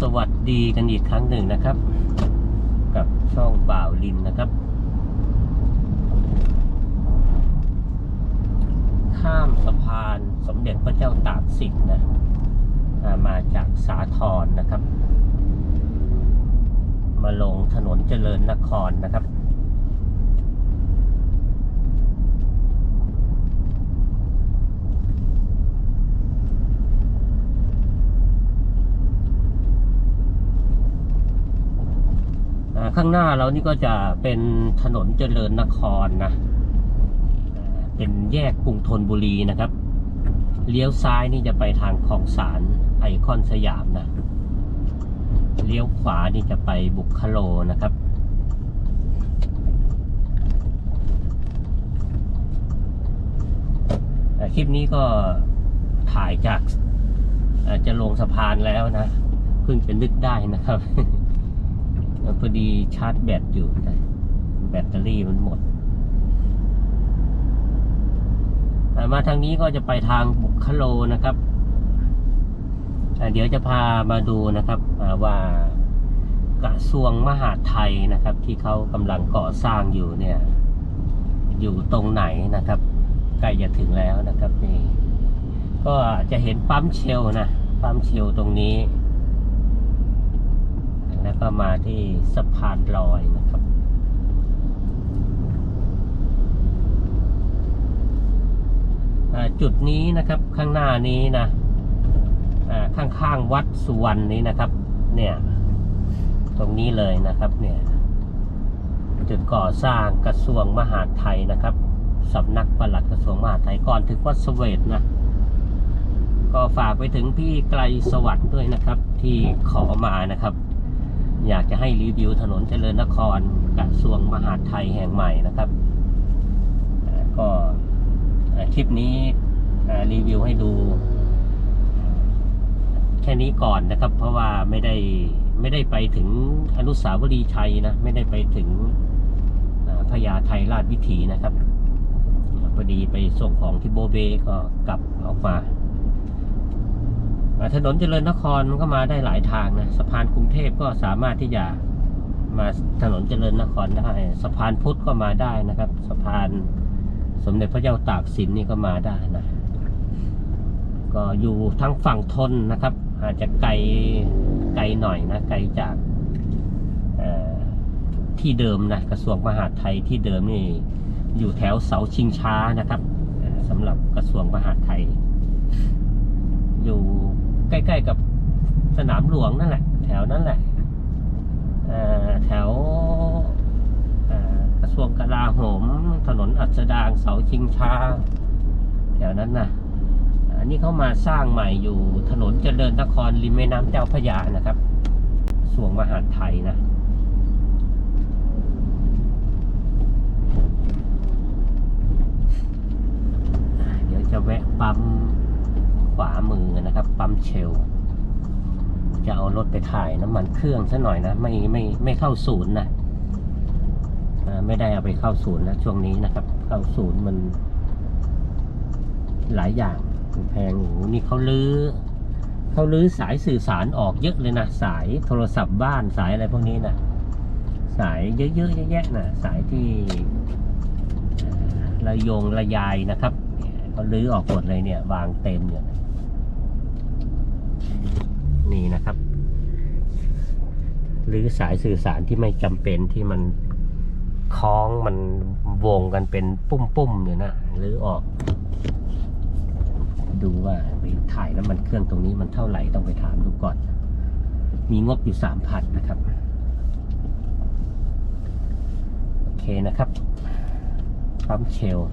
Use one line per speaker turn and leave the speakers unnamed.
สวัสดีกันอีกครั้งหนึ่งนะครับ กับช่องบ่าวลินนะครับ ข้ามสะพานสมเด็จพระเจ้าตากสินนะามาจากสาทรนะครับ มาลงถนนเจริญนครนะครับ ข้างหน้าเรานี่ก็จะเป็นถนนเจริญนครนะ เป็นแยกกรุงธนบุรีนะครับ เลี้ยวซ้ายนี่จะไปทางคลองสารไอคอนสยามนะ เลี้ยวขวานี่จะไปบุคโลนะครับคลิปนี้ก็ถ่ายจากจะลงสะพานแล้วนะ เพิ่งจะนึกได้นะครับ พอดีชาร์จแบตอยู่แบตเตอรี่มันหมดอ่มาทางนี้ก็จะไปทางบุคโลนะครับเดี๋ยวจะพามาดูนะครับว่ากระทรวงมหาดไทยนะครับ ที่เขากำลังก่อสร้างอยู่เนี่ย อยู่ตรงไหนนะครับใกล้จะถึงแล้วนะครับนี่ก็จะเห็นปั๊มเชลนะปั๊มเชลตรงนี้ แล้วก็มาที่สะพานลอยนะครับ จุดนี้นะครับข้างหน้านี้นะข้างๆวัดสุวรรณนี้นะครับ เนี่ย ตรงนี้เลยนะครับ เนี่ย จุดก่อสร้างกระทรวงมหาดไทยนะครับสำนักปลัดกระทรวงมหาดไทยก่อนถึงวัดสเวตนะก็ฝากไปถึงพี่ไกลสวัสด์ด้วยนะครับ ที่ขอมานะครับ อยากจะให้รีวิวถนนเจริญนครกระทรวงมหาดไทยแห่งใหม่นะครับ ก็คลิปนี้รีวิวให้ดู แค่นี้ก่อนนะครับ เพราะว่าไม่ได้ไม่ได้ไปถึงอนุสาวรีย์ชัยนะ ไม่ได้ไปถึงพญาไทราชวิถีนะครับพอดีไปส่งของที่โบเบก็กลับออกมาอ่า ถนนเจริญนครมันก็มาได้หลายทางนะสะพานกรุงเทพก็สามารถที่จะมาถนนเจริญนครได้สะพานพุทธก็มาได้นะครับ สะพานสมเด็จพระเจ้าตากสินนี่ก็มาได้นะ ก็อยู่ทั้งฝั่งทนนะครับ อาจจะไกลไกลหน่อยนะไกลจากที่เดิมนะกระทรวงมหาดไทยที่เดิมนี่อยู่แถวเสาชิงช้านะครับสำหรับกระทรวงมหาดไทย ใกล้ๆกับสนามหลวงนั่นแหละ แถวนั้นแหละแถวกระทรวงกลาโหม ถนนอัสดางเสาชิงช้าแถวนั้นนะอันนี้เขามาสร้างใหม่อยู่ถนนเจริญนครริมแม่น้ำเจ้าพระยานะครับกระทรวงมหาดไทยนะเดี๋ยวจะแวะปั๊ม ขวามือนะครับปั๊มเชล จะเอารถไปถ่ายน้ำมันเครื่องซะหน่อยนะ ไม่ไม่ไม่เข้าศูนย์นะไม่ได้เอาไปเข้าศูนย์นะช่วงนี้นะครับ เข้าศูนย์มันหลายอย่างแพงโอ้โหนี่เขาลื้อเขาลื้อสายสื่อสารออกเยอะเลยนะสายโทรศัพท์บ้านสายอะไรพวกนี้นะสายเยอะๆแยะๆนะสายที่ระยงระยายนะครับเนี่ยเขาลื้อออกหมดเลยเนี่ยวางเต็มอยู่นะนี่นะครับ หรือสายสื่อสารที่ไม่จำเป็นที่มันคล้องมันวงกันเป็นปุ้มๆอยู่นะหรือออก ดูว่าไปถ่ายแล้วมันเครื่องตรงนี้มันเท่าไหร่ต้องไปถามดูก่อน มีงบอยู่สามพันนะครับ โอเคนะครับปั๊มเชลล์